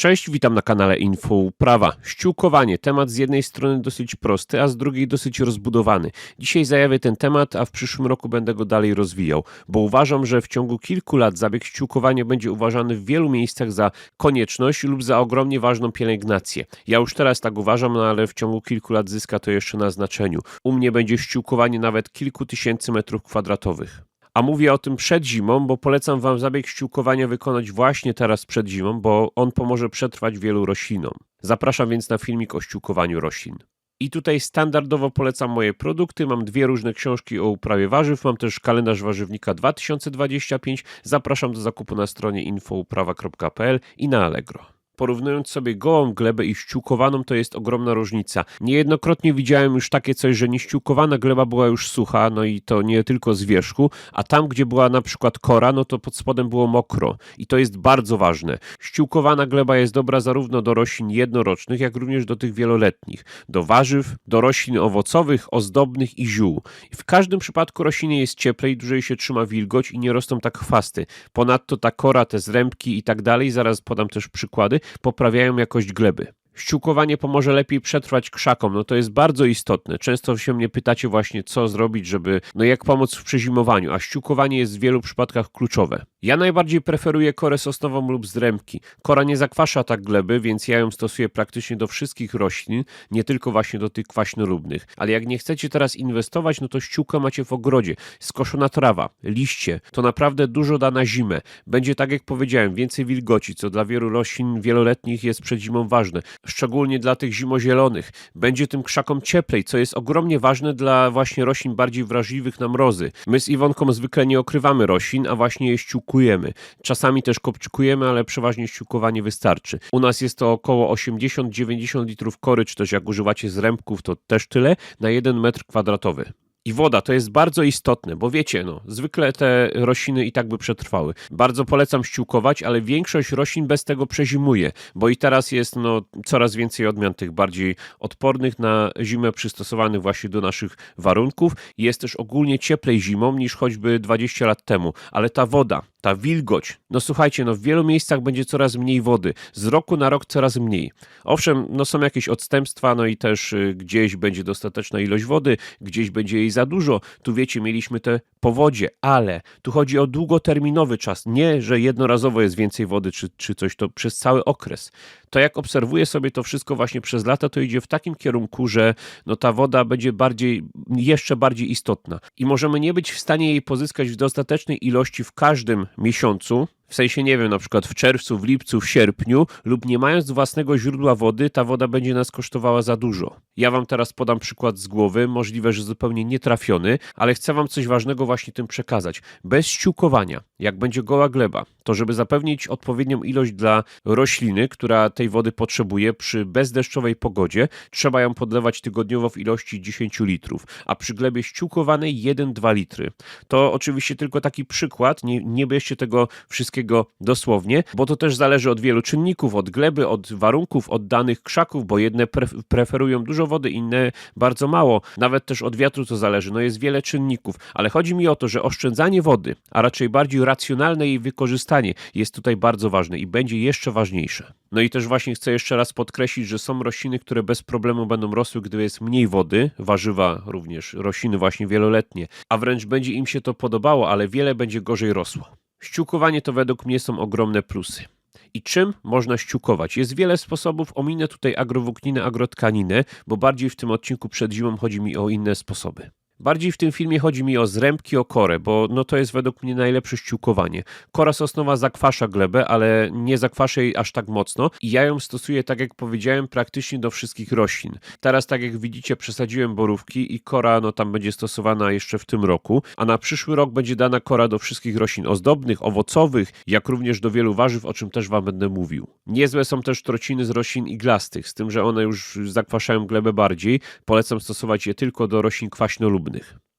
Cześć, witam na kanale Info Uprawa. Ściółkowanie. Temat z jednej strony dosyć prosty, a z drugiej dosyć rozbudowany. Dzisiaj zajawię ten temat, a w przyszłym roku będę go dalej rozwijał, bo uważam, że w ciągu kilku lat zabieg ściółkowania będzie uważany w wielu miejscach za konieczność lub za ogromnie ważną pielęgnację. Ja już teraz tak uważam, no ale w ciągu kilku lat zyska to jeszcze na znaczeniu. U mnie będzie ściółkowanie nawet kilku tysięcy metrów kwadratowych. A mówię o tym przed zimą, bo polecam Wam zabieg ściółkowania wykonać właśnie teraz przed zimą, bo on pomoże przetrwać wielu roślinom. Zapraszam więc na filmik o ściółkowaniu roślin. I tutaj standardowo polecam moje produkty. Mam dwie różne książki o uprawie warzyw. Mam też kalendarz warzywnika 2025. Zapraszam do zakupu na stronie infouprawa.pl i na Allegro. Porównując sobie gołą glebę i ściółkowaną, to jest ogromna różnica. Niejednokrotnie widziałem już takie coś, że nieściółkowana gleba była już sucha, no i to nie tylko z wierzchu, a tam, gdzie była na przykład kora, no to pod spodem było mokro. I to jest bardzo ważne. Ściółkowana gleba jest dobra zarówno do roślin jednorocznych, jak również do tych wieloletnich, do warzyw, do roślin owocowych, ozdobnych i ziół. W każdym przypadku roślinie jest cieplej, dłużej się trzyma wilgoć i nie rosną tak chwasty. Ponadto ta kora, te zrębki i tak dalej, zaraz podam też przykłady, poprawiają jakość gleby. Ściółkowanie pomoże lepiej przetrwać krzakom, no to jest bardzo istotne. Często się mnie pytacie właśnie, co zrobić, żeby, no jak pomóc w przezimowaniu, a ściółkowanie jest w wielu przypadkach kluczowe. Ja najbardziej preferuję korę sosnową lub zrębki. Kora nie zakwasza tak gleby, więc ja ją stosuję praktycznie do wszystkich roślin, nie tylko właśnie do tych kwaśnolubnych. Ale jak nie chcecie teraz inwestować, no to ściółkę macie w ogrodzie. Skoszona trawa, liście, to naprawdę dużo da na zimę. Będzie tak jak powiedziałem, więcej wilgoci, co dla wielu roślin wieloletnich jest przed zimą ważne szczególnie dla tych zimozielonych. Będzie tym krzakom cieplej, co jest ogromnie ważne dla właśnie roślin bardziej wrażliwych na mrozy. My z Iwonką zwykle nie okrywamy roślin, a właśnie je ściółkujemy. Czasami też kopciukujemy, ale przeważnie ściółkowanie wystarczy. U nas jest to około 80-90 litrów kory, czy też jak używacie zrębków, to też tyle, na 1 metr kwadratowy. I woda to jest bardzo istotne, bo wiecie, no, zwykle te rośliny i tak by przetrwały. Bardzo polecam ściółkować, ale większość roślin bez tego przezimuje, bo i teraz jest no, coraz więcej odmian tych bardziej odpornych na zimę, przystosowanych właśnie do naszych warunków. Jest też ogólnie cieplej zimą niż choćby 20 lat temu, ale ta woda, ta wilgoć, no słuchajcie, no w wielu miejscach będzie coraz mniej wody, z roku na rok coraz mniej. Owszem, no są jakieś odstępstwa, no i też y, gdzieś będzie dostateczna ilość wody, gdzieś będzie jej za dużo. Tu wiecie, mieliśmy te powodzie, ale tu chodzi o długoterminowy czas, nie, że jednorazowo jest więcej wody czy, czy coś, to przez cały okres. To jak obserwuję sobie to wszystko właśnie przez lata, to idzie w takim kierunku, że no ta woda będzie bardziej, jeszcze bardziej istotna i możemy nie być w stanie jej pozyskać w dostatecznej ilości w każdym miesiącu, w sensie, nie wiem, na przykład w czerwcu, w lipcu, w sierpniu, lub nie mając własnego źródła wody, ta woda będzie nas kosztowała za dużo. Ja wam teraz podam przykład z głowy, możliwe, że zupełnie nietrafiony, ale chcę wam coś ważnego właśnie tym przekazać. Bez ściółkowania, jak będzie goła gleba, to żeby zapewnić odpowiednią ilość dla rośliny, która tej wody potrzebuje przy bezdeszczowej pogodzie, trzeba ją podlewać tygodniowo w ilości 10 litrów, a przy glebie ściółkowanej 1-2 litry. To oczywiście tylko taki przykład, nie, nie bierzcie tego wszystkiego dosłownie, bo to też zależy od wielu czynników, od gleby, od warunków, od danych krzaków, bo jedne preferują dużo wody, inne bardzo mało. Nawet też od wiatru to zależy. No jest wiele czynników, ale chodzi mi o to, że oszczędzanie wody, a raczej bardziej racjonalne jej wykorzystanie jest tutaj bardzo ważne i będzie jeszcze ważniejsze. No i też właśnie chcę jeszcze raz podkreślić, że są rośliny, które bez problemu będą rosły, gdy jest mniej wody, warzywa również, rośliny właśnie wieloletnie, a wręcz będzie im się to podobało, ale wiele będzie gorzej rosło. Ściółkowanie to według mnie są ogromne plusy. I czym można ściółkować? Jest wiele sposobów, ominę tutaj agrowłókninę, agrotkaninę, bo bardziej w tym odcinku przed zimą chodzi mi o inne sposoby. Bardziej w tym filmie chodzi mi o zrębki, o korę, bo no to jest według mnie najlepsze ściółkowanie. Kora sosnowa zakwasza glebę, ale nie zakwasza jej aż tak mocno i ja ją stosuję, tak jak powiedziałem, praktycznie do wszystkich roślin. Teraz, tak jak widzicie, przesadziłem borówki i kora no tam będzie stosowana jeszcze w tym roku, a na przyszły rok będzie dana kora do wszystkich roślin ozdobnych, owocowych, jak również do wielu warzyw, o czym też wam będę mówił. Niezłe są też trociny z roślin iglastych, z tym, że one już zakwaszają glebę bardziej. Polecam stosować je tylko do roślin kwaśnolubnych.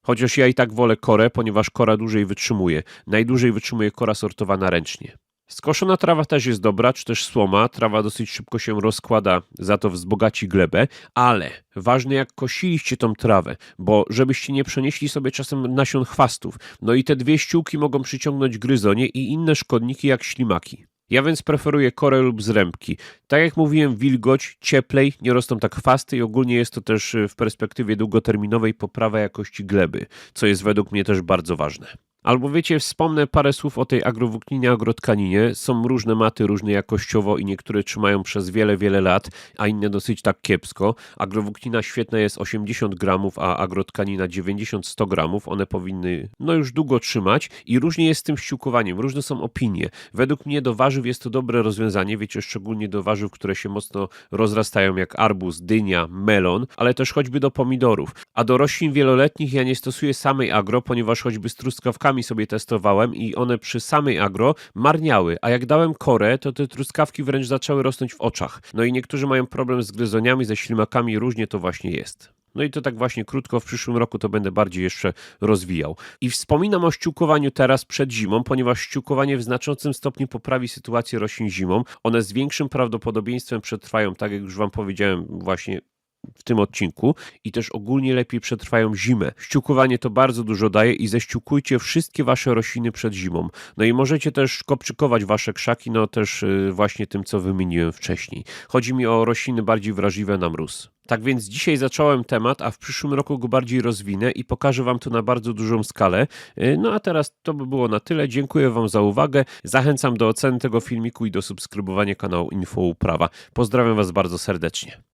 Chociaż ja i tak wolę korę, ponieważ kora dłużej wytrzymuje. Najdłużej wytrzymuje kora sortowana ręcznie. Skoszona trawa też jest dobra, czy też słoma. Trawa dosyć szybko się rozkłada, za to wzbogaci glebę, ale ważne jak kosiliście tą trawę, bo żebyście nie przenieśli sobie czasem nasion chwastów. No i te dwie ściółki mogą przyciągnąć gryzonie i inne szkodniki jak ślimaki. Ja więc preferuję korę lub zrębki. Tak jak mówiłem, wilgoć, cieplej, nie rosną tak chwasty i ogólnie jest to też y, w perspektywie długoterminowej poprawa jakości gleby, co jest według mnie też bardzo ważne. Albo wiecie, wspomnę parę słów o tej agrowłókninie, agrotkaninie. Są różne maty, różne jakościowo i niektóre trzymają przez wiele, wiele lat, a inne dosyć tak kiepsko. Agrowłóknina świetna jest 80 gramów, a agrotkanina 90-100 gramów. One powinny no już długo trzymać i różnie jest z tym ściółkowaniem, różne są opinie. Według mnie do warzyw jest to dobre rozwiązanie, wiecie, szczególnie do warzyw, które się mocno rozrastają jak arbuz, dynia, melon, ale też choćby do pomidorów. A do roślin wieloletnich ja nie stosuję samej agro, ponieważ choćby z truskawkami sobie testowałem i one przy samej agro marniały, a jak dałem korę, to te truskawki wręcz zaczęły rosnąć w oczach. No i niektórzy mają problem z gryzoniami, ze ślimakami, różnie to właśnie jest. No i to tak właśnie krótko, w przyszłym roku to będę bardziej jeszcze rozwijał. I wspominam o ściółkowaniu teraz przed zimą, ponieważ ściółkowanie w znaczącym stopniu poprawi sytuację roślin zimą. One z większym prawdopodobieństwem przetrwają, tak jak już Wam powiedziałem właśnie w tym odcinku i też ogólnie lepiej przetrwają zimę. Ściółkowanie to bardzo dużo daje i ześciółkujcie wszystkie wasze rośliny przed zimą. No i możecie też kopczykować wasze krzaki, no też y, właśnie tym, co wymieniłem wcześniej. Chodzi mi o rośliny bardziej wrażliwe na mróz. Tak więc dzisiaj zacząłem temat, a w przyszłym roku go bardziej rozwinę i pokażę Wam to na bardzo dużą skalę. Y, No a teraz to by było na tyle. Dziękuję Wam za uwagę. Zachęcam do oceny tego filmiku i do subskrybowania kanału Info Uprawa. Pozdrawiam Was bardzo serdecznie.